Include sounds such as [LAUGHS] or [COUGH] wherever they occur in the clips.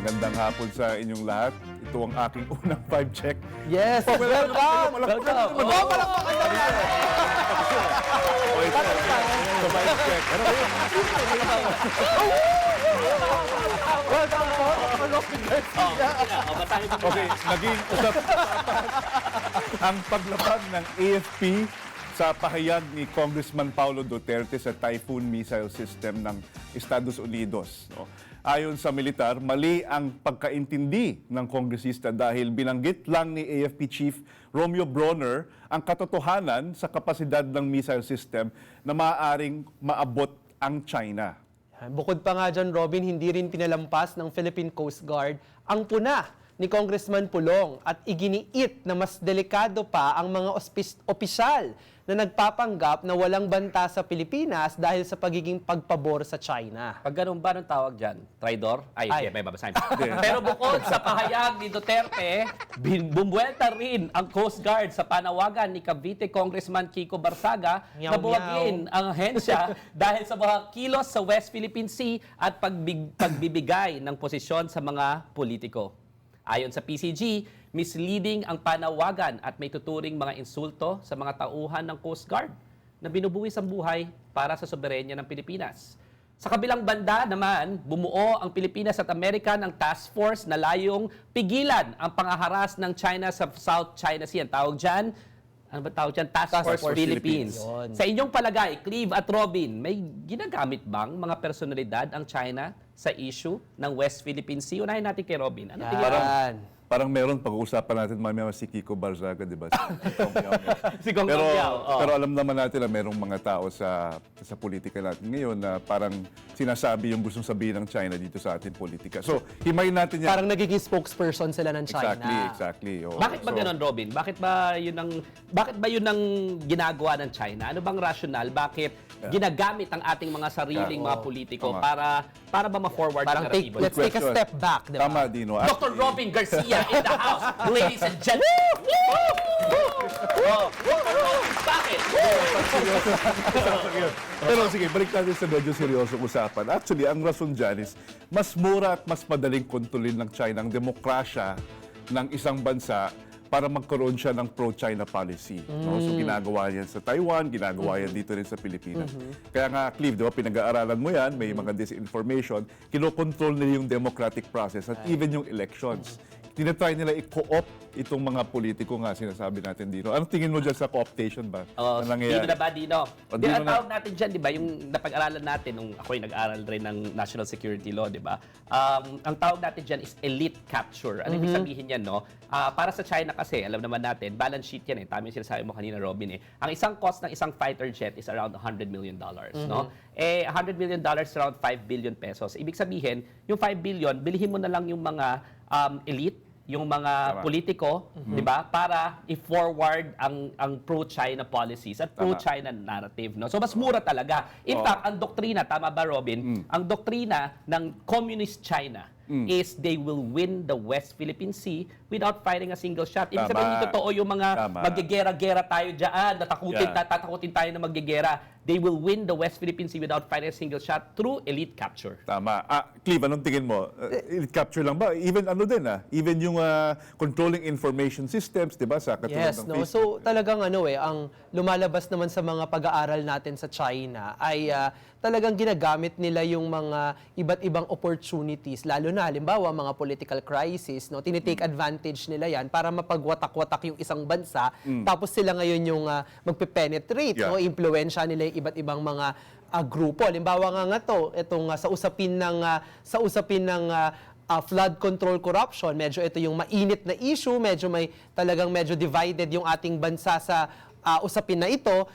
magandang hapon sa inyong lahat. Ito ang aking unang five check. Yes! Oh, welcome! Welcome! Welcome! Oh, yan! Oh, ito. Sa five check. Ano ba yun? Welcome po! Malapit Okay, naging usap ang paglapag ng AFP sa pahayag ni Congressman Paulo Duterte sa Typhoon missile system ng Estados Unidos. No? Ayon sa militar, mali ang pagkaintindi ng kongresista dahil binanggit lang ni AFP Chief Romeo Bronner ang katotohanan sa kapasidad ng missile system na maaaring maabot ang China. Bukod pa nga dyan, Robin, hindi rin pinalampas ng Philippine Coast Guard ang puna ni Congressman Pulong at iginiit na mas delikado pa ang mga ospis- opisyal na nagpapanggap na walang banta sa Pilipinas dahil sa pagiging pagpabor sa China. Pag ganun ba nung tawag dyan? Traidor? Ay, Ay. may babasahin. [LAUGHS] Pero bukod sa pahayag ni Duterte, bumbuelta rin ang Coast Guard sa panawagan ni Cavite Congressman Kiko Barsaga na buwagin ang ahensya [LAUGHS] dahil sa mga kilos sa West Philippine Sea at pagbig- pagbibigay ng posisyon sa mga politiko. Ayon sa PCG, misleading ang panawagan at may tuturing mga insulto sa mga tauhan ng Coast Guard na binubuwis ang buhay para sa soberenya ng Pilipinas. Sa kabilang banda naman, bumuo ang Pilipinas at Amerika ng task force na layong pigilan ang pangaharas ng China sa South China Sea. Ang tawag dyan, ano ba tawag dyan? Task, Task Force, Force Philippines. Philippines. Yun. Sa inyong palagay, Cleve at Robin, may ginagamit bang mga personalidad ang China sa issue ng West Philippine Sea? Unahin natin kay Robin. Ano tingin? Yan. Parang meron pag-uusapan natin mamaya si Kiko Barzaga, di ba? Si Kong Yao. [LAUGHS] Si Kong pero, Yao, oh. pero alam naman natin na merong mga tao sa sa politika natin ngayon na parang sinasabi yung gustong sabihin ng China dito sa ating politika. So, himayin natin yan. Parang nagiging spokesperson sila ng China. exactly, exactly. Oo. Bakit ba So, ganun, Robin? Bakit ba yun ang bakit ba yun ang ginagawa ng China? Ano bang rational? Bakit ginagamit ang ating mga sariling Yeah. mga politiko Tama. para para ba ma-forward Parang ang take, let's take a step back, di ba? Tama, Dino. Dr. Robin Garcia in the house, ladies and gentlemen. Oh, bakit? Pero sige, balik natin sa medyo seryosong usapan. Actually, ang rason dyan is, mas mura at mas madaling kontrolin ng China ang demokrasya ng isang bansa para magkaroon siya ng pro-China policy. No? So ginagawa yan sa Taiwan, ginagawa yan dito rin sa Pilipinas. Kaya nga, Clive, di ba, pinag-aaralan mo yan, may mga disinformation, kinokontrol nila yung democratic process at even yung elections. Tinatry nila i-co-opt itong mga politiko nga sinasabi natin dito. Anong tingin mo dyan sa co-optation ba? Oh, na nangyayari? dito na ba, Dino? O, Di, dino ang na. tawag natin dyan, di ba, yung napag-aralan natin, nung ako'y nag-aral rin ng National Security Law, di ba? Um, ang tawag natin dyan is elite capture. Ano ibig sabihin yan, no? Ah, para sa China kasi, alam naman natin, balance sheet yan eh. Tama yung sinasabi mo kanina, Robin eh. Ang isang cost ng isang fighter jet is around 100 million dollars, no? Eh, 100 million dollars around 5 billion pesos. Ibig sabihin, yung 5 billion, bilhin mo na lang yung mga um, elite, yung mga Tama. politiko, 'di ba? Para i-forward ang ang pro-China policies at pro-China narrative, no? So mas mura talaga. In Oo. fact, ang doktrina, tama ba Robin? Ang doktrina ng communist China is they will win the West Philippine Sea without firing a single shot. Ibig Tama. sabihin, hindi totoo yung mga Tama. magigera-gera tayo diyan, tatakutin, Yeah. tatakutin tayo na magigera. They will win the West Philippine Sea without firing a single shot through elite capture. Tama. Ah, Clive, anong tingin mo? Uh, elite capture lang ba? Even ano din ah, even yung ah, controlling information systems, 'di ba, sa katulad Yes, ng no. Facebook. So talagang ano eh, ang lumalabas naman sa mga pag-aaral natin sa China ay ah, talagang ginagamit nila yung mga iba't ibang opportunities, lalo na halimbawa mga political crisis, no. Tinitake advantage nila 'yan para mapagwatak-watak yung isang bansa, tapos sila ngayon yung ah, magpe-penetrate, Yeah. no, impluwensya nila yung iba't ibang mga ah, grupo. Halimbawa nga nga to, itong ah, sa usapin ng ah, sa usapin ng ah, ah, flood control corruption. Medyo ito yung mainit na issue, medyo may talagang medyo divided yung ating bansa sa ah, usapin na ito.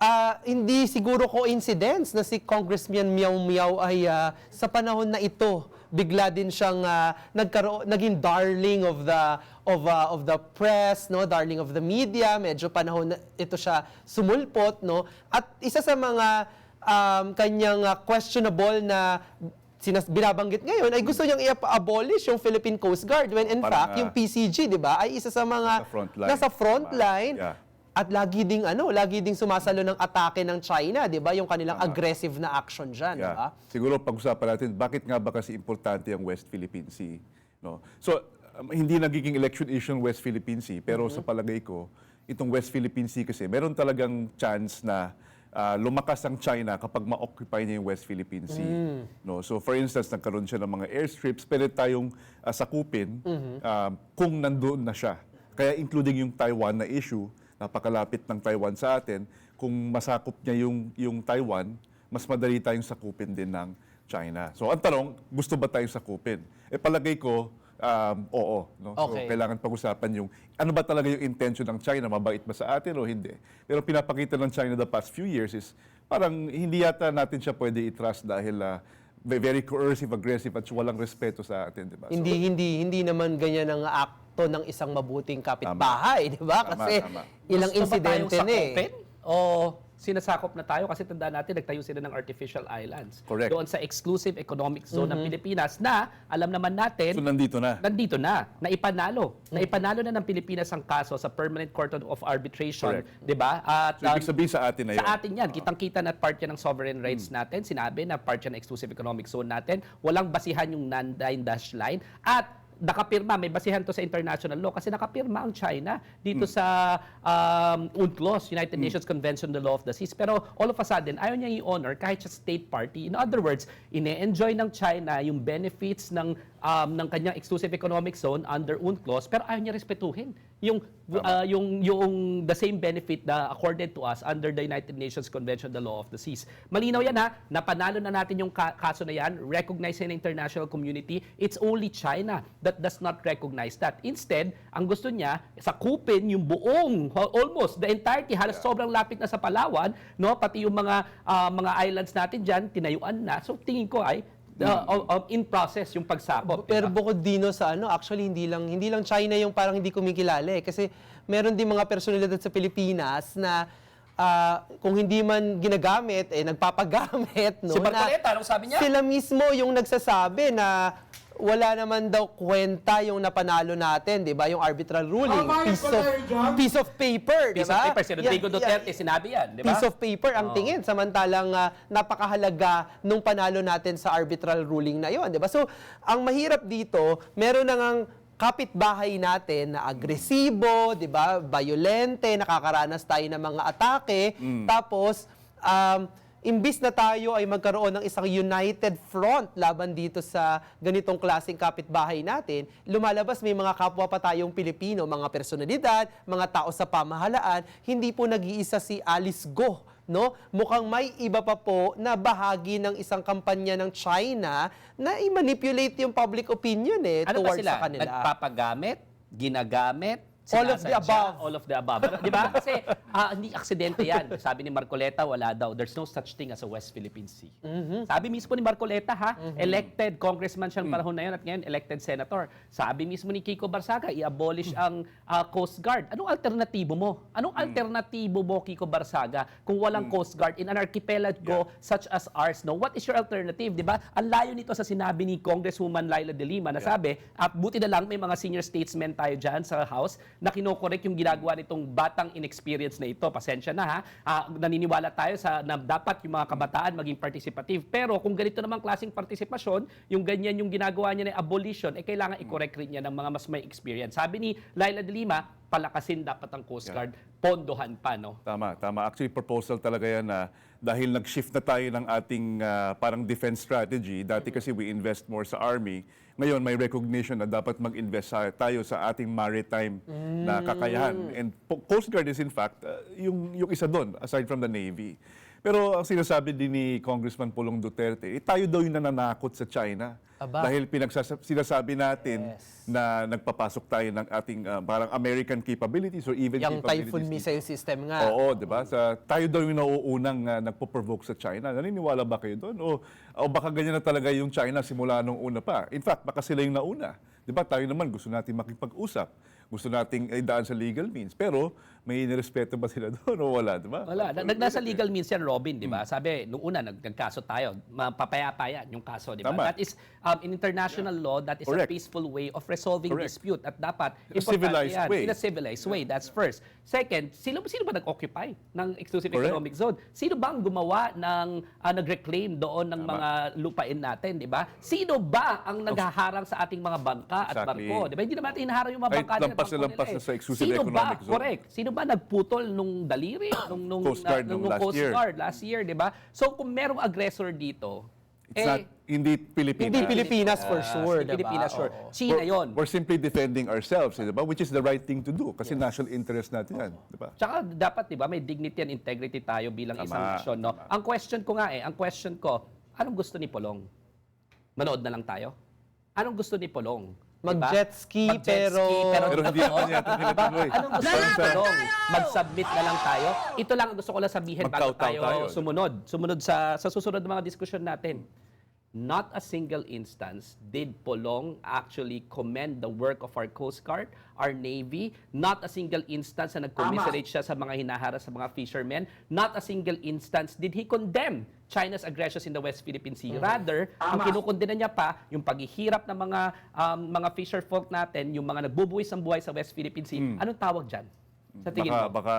Ah, hindi siguro coincidence na si Congressman Miao Miao ay ah, sa panahon na ito bigla din siyang ah, nagkaroon naging darling of the of ah, of the press no? Darling of the media. Medyo panahon na ito siya sumulpot no? At isa sa mga um, kanyang ah, questionable na sinas binabanggit ngayon ay gusto niyang i-abolish yung Philippine Coast Guard when in Parang, fact yung ah, PCG 'di ba? Ay isa sa mga Nasa front line. nasa front line. Yeah. At lagi ding ano, lagi ding sumasalo ng atake ng China, 'di ba? Yung kanilang aggressive na action diyan, 'di ba? Yeah. Siguro pag-usapan natin, bakit nga ba kasi importante ang West Philippine Sea? No? So, um, hindi nagiging election issue ang West Philippine Sea, pero sa palagay ko, itong West Philippine Sea kasi, meron talagang chance na ah, lumakas ang China kapag ma-occupy niya yung West Philippine Sea. No? So, for instance, nagkaroon siya ng mga airstrips, pwede tayong ah, sakupin ah, kung nandoon na siya. Kaya including yung Taiwan na issue, napakalapit ng Taiwan sa atin, kung masakop niya yung, yung Taiwan, mas madali tayong sakupin din ng China. So ang tanong, gusto ba tayong sakupin? Eh palagay ko, um, oo. No? Okay. So kailangan pag-usapan yung, ano ba talaga yung intention ng China? Mabait ba sa atin o hindi? Pero pinapakita ng China the past few years is, parang hindi yata natin siya pwede i-trust dahil ah, very coercive, aggressive at walang respeto sa atin. Diba? So, Hindi hindi hindi naman ganyan ang akto ng isang mabuting kapitbahay, 'di ba? Tama, Kasi tama. ilang Gusto ba tayong insidente na eh. sakupin? O sinasakop na tayo kasi tandaan natin nagtayo sila ng artificial islands. Correct. Doon sa exclusive economic zone ng Pilipinas na alam naman natin so nandito na. nandito na, naipanalo. Naipanalo na ng Pilipinas ang kaso sa Permanent Court of Arbitration, Correct. 'di ba? At So ibig um, sabihin sa atin na yun. sa atin yan, kitang-kita na part yan ng sovereign rights natin. Sinabi na part yan ng exclusive economic zone natin. Walang basihan yung non-line dash line. At nakapirma, may basihan to sa international law kasi nakapirma ang China dito sa um, UNCLOS, United Nations Convention on the Law of the Seas. Pero all of a sudden, ayaw niya i-honor kahit sa state party. In other words, ine-enjoy ng China yung benefits ng um, ng kanyang exclusive economic zone under UNCLOS pero ayaw niya respetuhin yung uh, yung yung the same benefit na accorded to us under the United Nations Convention on the Law of the Seas. Malinaw yan ha, napanalo na natin yung ka- kaso na yan, recognized the international community. It's only China that does not recognize that. Instead, ang gusto niya, sakupin yung buong, almost the entirety, halos sobrang lapit na sa Palawan, no? pati yung mga ah, mga islands natin diyan tinayuan na. So tingin ko ay uh, of- of- in process yung pagsakop. Pero diba? bukod dino sa ano, actually hindi lang hindi lang China yung parang hindi kumikilala eh kasi meron din mga personalidad sa Pilipinas na ah, kung hindi man ginagamit eh nagpapagamit [LAUGHS] no Si na Marcoleta, anong sabi niya? Sila mismo yung nagsasabi na wala naman daw kwenta yung napanalo natin, 'di ba? Yung arbitral ruling, yung piece of piece of paper, 'di Piece ba? of paper, si Rodrigo Yan- Duterte, yan- sinabi yan, di ba? Piece of paper ang Oo. tingin samantalang ah, napakahalaga nung panalo natin sa arbitral ruling na 'yon, 'di ba? So, ang mahirap dito, meron na ngang kapitbahay natin na agresibo, 'di ba? Violente, nakakaranas tayo ng mga atake, tapos um, imbis na tayo ay magkaroon ng isang united front laban dito sa ganitong klaseng kapitbahay natin, lumalabas may mga kapwa pa tayong Pilipino, mga personalidad, mga tao sa pamahalaan, hindi po nag-iisa si Alice Go. No? Mukhang may iba pa po na bahagi ng isang kampanya ng China na i-manipulate yung public opinion eh Ano towards sila? sa kanila. Nagpapagamit? Ginagamit? All of the above. All of the above. Di ba? Kasi ah, hindi aksidente yan. [LAUGHS] Sabi ni Marcoleta, wala daw. There's no such thing as a West Philippine Sea. Mm-hmm. Sabi mismo ni Marcoleta, ha? Elected congressman siya Mm. panahon na yun at ngayon elected senator. Sabi mismo ni Kiko Barsaga, i-abolish ang ah, Coast Guard. Anong alternatibo mo? Anong Mm. alternatibo mo, Kiko Barsaga, kung walang Coast Guard in an archipelago such as ours? No? What is your alternative? Di ba? Ang layo nito sa sinabi ni Congresswoman Laila De Lima na sabi, at buti na lang may mga senior statesmen tayo dyan sa House na kinokorek yung ginagawa nitong batang inexperience na ito. Pasensya na ha. Ah, naniniwala tayo sa na dapat yung mga kabataan maging participative. Pero kung ganito namang klaseng partisipasyon, yung ganyan yung ginagawa niya ng abolition, eh kailangan i-correct rin niya ng mga mas may experience. Sabi ni Laila De Lima, palakasin dapat ang Coast Guard, pondohan pa, no? Tama, tama. Actually, proposal talaga yan na dahil nag-shift na tayo ng ating ah, parang defense strategy. Dati kasi we invest more sa army. Ngayon, may recognition na dapat mag-invest sa- tayo sa ating maritime na kakayahan. And po- Coast Guard is in fact ah, yung, yung isa doon, aside from the Navy. Pero ang sinasabi din ni Congressman Pulong Duterte, eh, tayo daw yung nananakot sa China. Aba. Dahil pinagsasa- sinasabi natin Yes. na nagpapasok tayo ng ating ah, parang American capabilities or even Yung capabilities Typhoon missile system nga. Oo, di ba? Sa, tayo daw yung nauunang uh, nagpo-provoke sa China. Naniniwala ba kayo doon? O, o baka ganyan na talaga yung China simula nung una pa? In fact, baka sila yung nauna. Di ba? Tayo naman gusto natin makipag-usap. Gusto nating idaan sa legal means. Pero may nirespeto ba sila [LAUGHS] doon o wala, di ba? Wala. Nag, nasa legal means yan, Robin, di ba? Sabi, nung una, nag, nagkaso tayo. Mapapayapa yan yung kaso, di ba? That is, um, in international law, that is Correct. a peaceful way of resolving Correct. dispute. At dapat, In a civilized yan. way. In a civilized way. That's first. Second, sino, sino ba nag-occupy ng exclusive Correct. economic zone? Sino ba ang gumawa ng, ah, nag-reclaim doon ng Tama. mga lupain natin, di ba? Sino ba ang naghaharang sa ating mga bangka at Exactly. barko? Di ba? Hindi naman natin hinaharang yung mga bangka nila at lampas na barko lampas nila na eh. sa exclusive Sino economic ba? zone. Correct. Sino ba nagputol nung daliri? [COUGHS] Nung, nung, Coast Guard nung, nung last Coast year. Guard last year, di ba? So kung merong aggressor dito, It's eh, not, hindi Pilipinas. Hindi Pilipinas for sure, hindi diba? Pilipinas, sure. Oo. China We're- yon. We're simply defending ourselves, eh, di ba? Which is the right thing to do kasi national interest natin yan, di ba? Tsaka dapat, di ba, may dignity and integrity tayo bilang Tama, isang nation, no? tama. Ang question ko nga eh, ang question ko, anong gusto ni Polong? Manood na lang tayo? Anong gusto ni Polong? Di ba? Mag-jet ski, Mag-jet pero- ski, pero, Pero hindi naman yata tinatuloy. Anong gusto ni Polong? Mag-submit na lang tayo? Ito lang ang gusto ko lang sabihin bago Mag-kowtow tayo, tayo. sumunod. Sumunod sa, sa susunod na mga diskusyon natin. Not a single instance did Polong actually commend the work of our Coast Guard, our Navy. Not a single instance na nag-commiserate siya sa mga hinaharap sa mga fishermen. Not a single instance did he condemn China's aggressions in the West Philippine Sea. Rather, ang kinukundina niya pa, yung paghihirap ng mga um, mga fisher folk natin, yung mga nagbubuwis ng buhay sa West Philippine Sea. Anong tawag dyan? Sa tingin Baka, mo? baka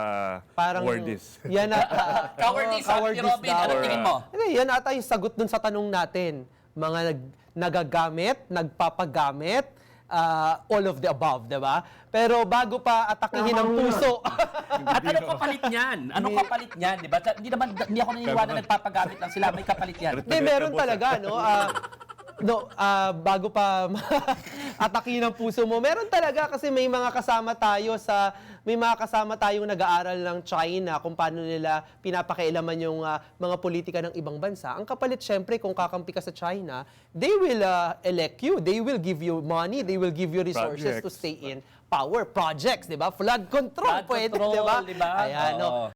Parang cowardice. [LAUGHS] yan ata. [LAUGHS] Cowardice, Oo, sabi ni Robin. Ano daw. tingin mo? Hindi, yan ata yung sagot dun sa tanong natin. Mga nag, nagagamit, nagpapagamit, ah, all of the above, di ba? Pero bago pa atakihin ang puso, [LAUGHS] At anong kapalit niyan? Anong kapalit niyan? Di ba? Hindi naman, hindi ako naniniwala na nagpapagamit lang sila. May kapalit yan. Hindi, meron talaga, no? Ah, no, ah, bago pa [LAUGHS] atakin ang puso mo, meron talaga kasi may mga kasama tayo sa may mga kasama tayong nag-aaral ng China kung paano nila pinapakialaman yung ah, mga politika ng ibang bansa. Ang kapalit syempre kung kakampi ka sa China, they will ah, elect you, they will give you money, they will give you resources to Projects. stay in power projects, 'di ba? Flood control Flood pwede, control, 'di ba? di ba? Ayan, no. Oo.